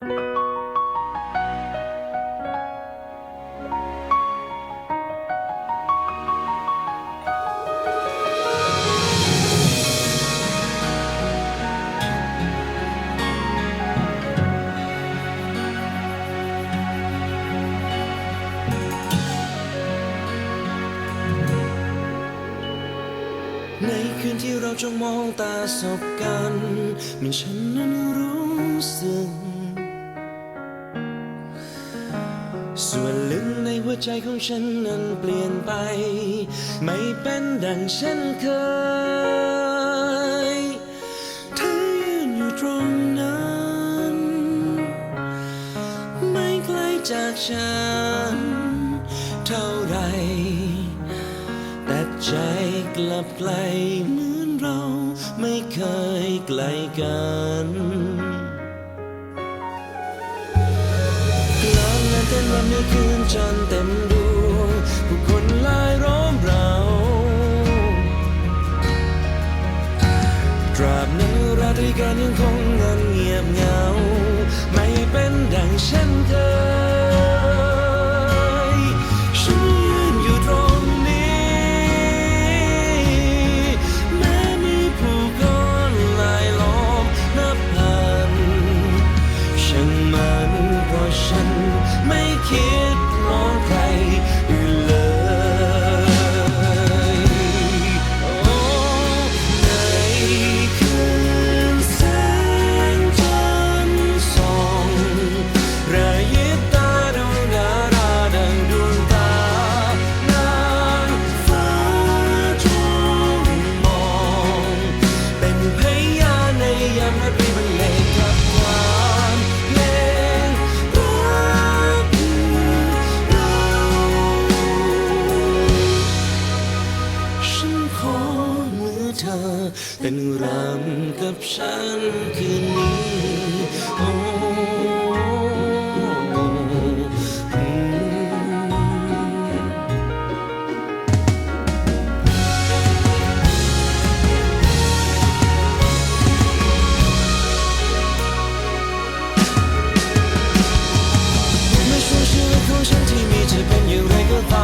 ในคืนที่เราจ้องมองตาสบกัน มันฉันนั้นรู้สึก ส่วนลึกในหัวใจของฉันนั้นเปลี่ยนไป ไม่เป็นดังฉันเคยเธอยืนอยู่ตรงนั้น ไม่ไกลจากฉัน เท่าไรแต่ใจกลับไกลเหมือนเราไม่เคยไกลกัน ต้นรำในคืนจันทร์เต็มดวงผู้คนลายร้อมเราตราบนั้นราตรีการยังคงเงันเงียบเงา ฉันคืนนี้โอ้ไม่ช่วงชีวิตของฉันที่มีเธอเป็นอย่างไรก็ตาม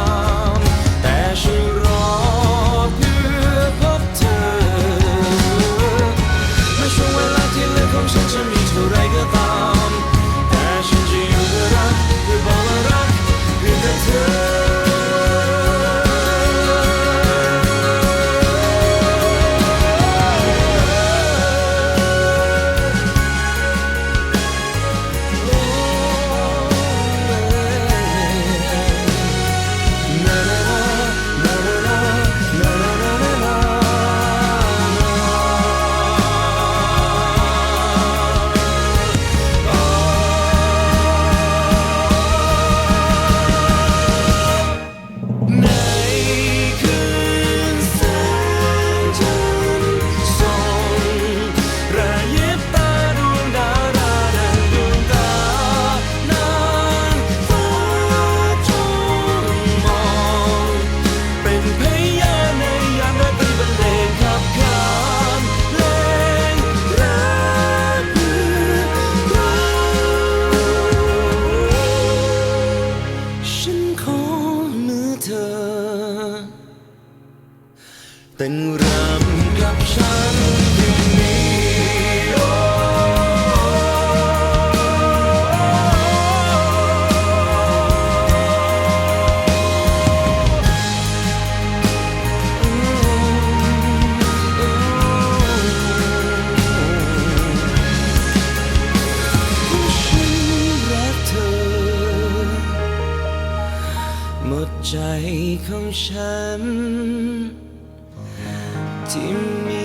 ต้นรำกับฉันคืนนี้โอ้ฉันรักเธอหมดใจของฉัน Timmy.